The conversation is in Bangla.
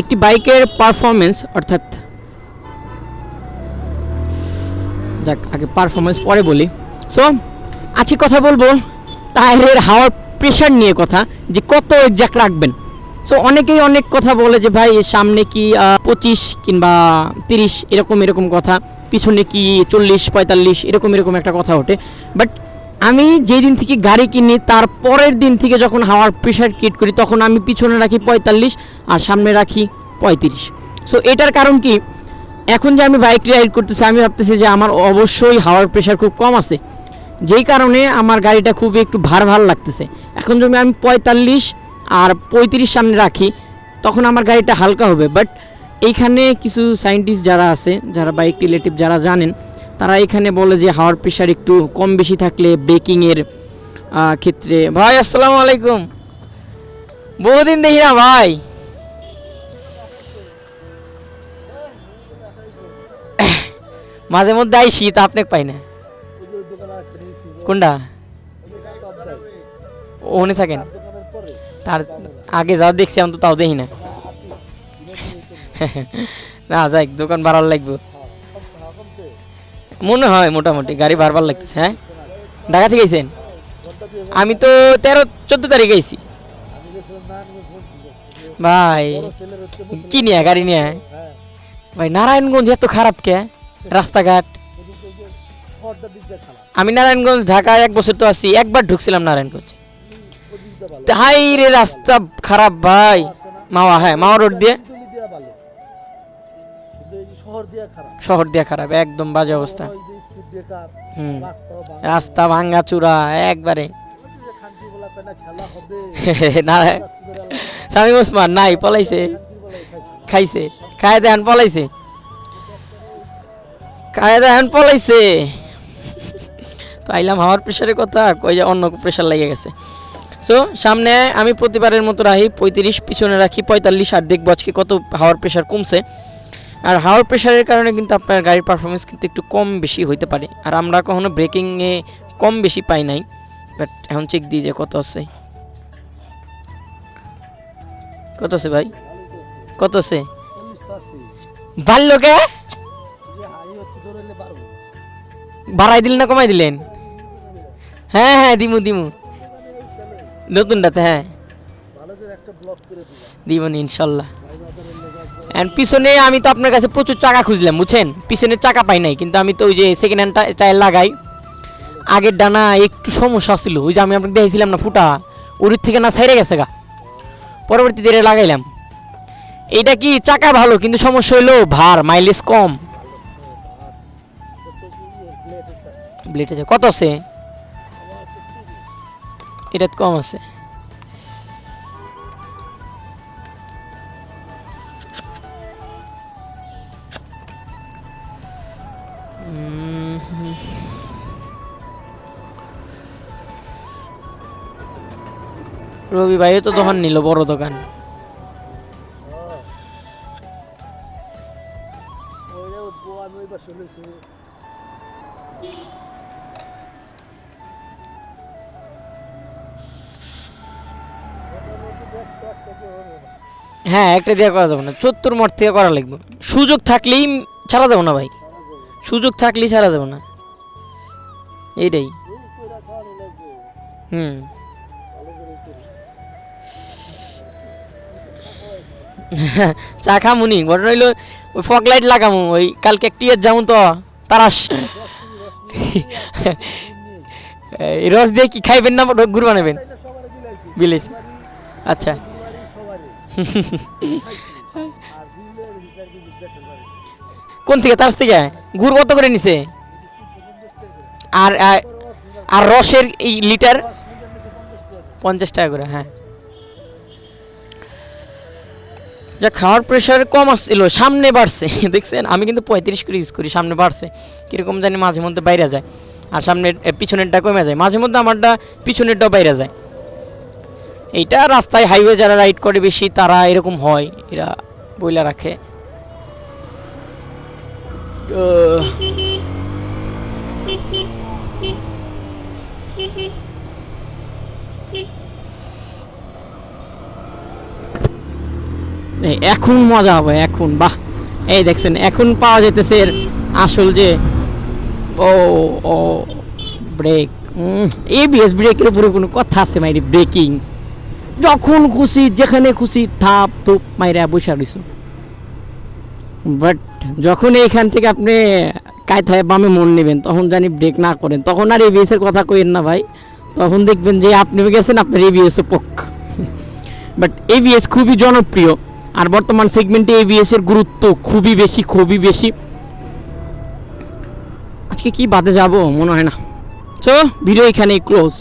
একটি বাইকের পারফরমেন্স অর্থাৎ যাক, আগে পারফরমেন্স পরে বলি। সো আজকে কথা বলব টায়ারের হাওয়ার প্রেশার নিয়ে কথা, যে কত এক্সাক্ট রাখবেন। সো অনেকেই অনেক কথা বলে যে, ভাই, সামনে কি পঁচিশ কিংবা তিরিশ? এরকম এরকম কথা, পিছনে কি চল্লিশ, পঁয়তাল্লিশ? এরকম এরকম একটা কথা ওঠে। বাট আমি যেই দিন থেকে গাড়ি কিনি, তার পরের দিন থেকে যখন হাওয়ার প্রেশার ক্রিয়েট করি, তখন আমি পিছনে রাখি পঁয়তাল্লিশ আর সামনে রাখি পঁয়ত্রিশ। সো এটার কারণ কি? এখন যে আমি বাইক রাইড করতেছি, আমি ভাবতেছি যে আমার অবশ্যই হাওয়ার প্রেশার খুব কম আছে। যেই কারণে আমার গাড়িটা খুবই একটু ভার ভার লাগতেছে। এখন যদি আমি পঁয়তাল্লিশ আর পঁয়ত্রিশ সামনে রাখি, তখন আমার গাড়িটা হালকা হবে। বাট এইখানে কিছু সায়েন্টিস্ট যারা আছে, যারা বাইক রিলেটিভ যারা জানেন তারা এখানে বলে যে হাওয়ার প্রেশার একটু কম বেশি থাকলে ব্রেকিংয়ের ক্ষেত্রে। ভাই, আসসালামু আলাইকুম। বহুদিন দেখি না, ভাই। মাঝে মধ্যে আই শীত আপনাকে পাই না। কোনটা? ওখানে থাকেন। তার আগে যাও দেখছি, আমি তো তাও দেখি না। না যাই দোকান বাড়ার লাগবে। মনে হয় মোটামুটি, গাড়ি বারবার লাগতেছে হ্যাঁ? ঢাকা থেকে গেছেন আমি তো তেরো, চোদ্দ তারিখে গেছি ভাই, কি নিয়ে, গাড়ি নিয়ে? ভাই, নারায়ণগঞ্জ এত খারাপ কে? রাস্তাঘাট। আমি নারায়ণগঞ্জ ঢাকা এক বছর তো আছি, একবার ঢুকছিলাম নারায়ণগঞ্জ। হাই রে রাস্তা খারাপ ভাই, মাওয়া হ্যাঁ মাওয়া রোড দিয়ে। শহর দিয়ে খারাপ। একদম বাজে অবস্থা। হুম। রাস্তা ভাঙ্গা চূড়া একবারে। না স্বামী ওসমান নাই পলাইছে। খাইছে। খায় দেন পলাইছে। খায় দেন পলাইছে। তো আইলাম হাওয়ার প্রেশারের কথা কই যে অন্য প্রেশার লেগে গেছে। সো সামনে আমি প্রতিবারের মতো রাখি পঁয়ত্রিশ পিছনে রাখি পঁয়তাল্লিশ আর দেখব আজকে কত হাওয়ার প্রেশার কমছে। আর হাওয়ার প্রেশারের কারণে কিন্তু আপনার গাড়ির পারফরমেন্স কিন্তু একটু কম বেশি হইতে পারে। আর আমরা কখনো ব্রেকিংয়ে কম বেশি পাই নাই বাট এখন চেক দিই যে কত আছে। কত আছে ভাই? কত আছে? বাড়লো কে? বাড়াই দিলেন না কমাই দিলেন? হ্যাঁ হ্যাঁ দিমু দিমু। নতুনটাতে হ্যাঁ। দিবনি ইনশাল্লাহ। অ্যান্ড পিছনে আমি তো আপনার কাছে প্রচুর চাকা খুঁজলাম, বুঝছেন? পিছনের চাকা পাই নাই, কিন্তু আমি তো ওই যে সেকেন্ড হ্যান্ড টায়ার লাগাই। আগের ডানা একটু সমস্যা ছিল, ওই যে আমি আপনাকে দেখেছিলাম না ফুটা ওর থেকে না ছাইরে গেছে গা। পরবর্তীতে এটা লাগাইলাম। এইটা কি চাকা ভালো, কিন্তু সমস্যা হইল ভার মাইলেজ কম। ব্লেড আছে। কত আছে? এটা কম আছে। রবি ভাইও তো দোকান নিল, বড় দোকান। হ্যাঁ একটা দিয়ে করা যাবে না চত্বর মঠ থেকে করা লাগবে। সুযোগ থাকলেই ছাড়া যাব না ভাই। সুযোগ থাকলেই ছাড়া যাব না। এইটাই। হুম। চা খামুনি ঘটনা হইল ওই ফগ লাইট লাগামু, ওই কালকে একটি যাব তো, তারাস। এই রস দিয়ে কি খাইবেন না গুড় বানাবেন বিলেজ আচ্ছা। কোন থেকে? তার থেকে? গুড় কত করে নিছে? আর- আর রসের এই লিটার পঞ্চাশ টাকা করে হ্যাঁ। যা খাওয়ার প্রেশার কম আসছিল সামনে বাড়ছে। দেখছেন? আমি কিন্তু পঁয়ত্রিশ করে ইউজ করি সামনে বাড়ছে। কীরকম জানি মাঝে মধ্যে বাইরে যায়। আর সামনের এ, পিছনেরটা কমে যায়। মাঝে মধ্যে আমারটা পিছনেরটাও বাইরে যায়। এইটা রাস্তায় হাইওয়ে যারা রাইড করে বেশি তারা এরকম হয়। এরা বইলা রাখে। এই এখন মজা হবে, এখন, বাহ। এই দেখছেন, এখন পাওয়া যেতেছে এর আসল যে ও ও ব্রেক এবিএস ব্রেকের উপরে কোনো কথা আছে মাইরি ব্রেকিং যখন খুশি, যেখানে খুশি, থাপ, থুপ মাইরা বসে রইছ। বাট যখন এইখান থেকে আপনি কায়থায় বামে মন নেবেন, তখন জানি ব্রেক না করেন। তখন আর এবিএস এর কথা কইেন না ভাই। তখন দেখবেন যে আপনি গেছেন, আপনার এবিএস পক্ষ। বাট এবিএস খুবই জনপ্রিয়। আর বর্তমান সেগমেন্টে এবিএস এর গুরুত্ব খুবই বেশি খুবই বেশি। আজকে কি বাদে যাব? মনে হয় না। চো ভিডিও এখানেই ক্লোজ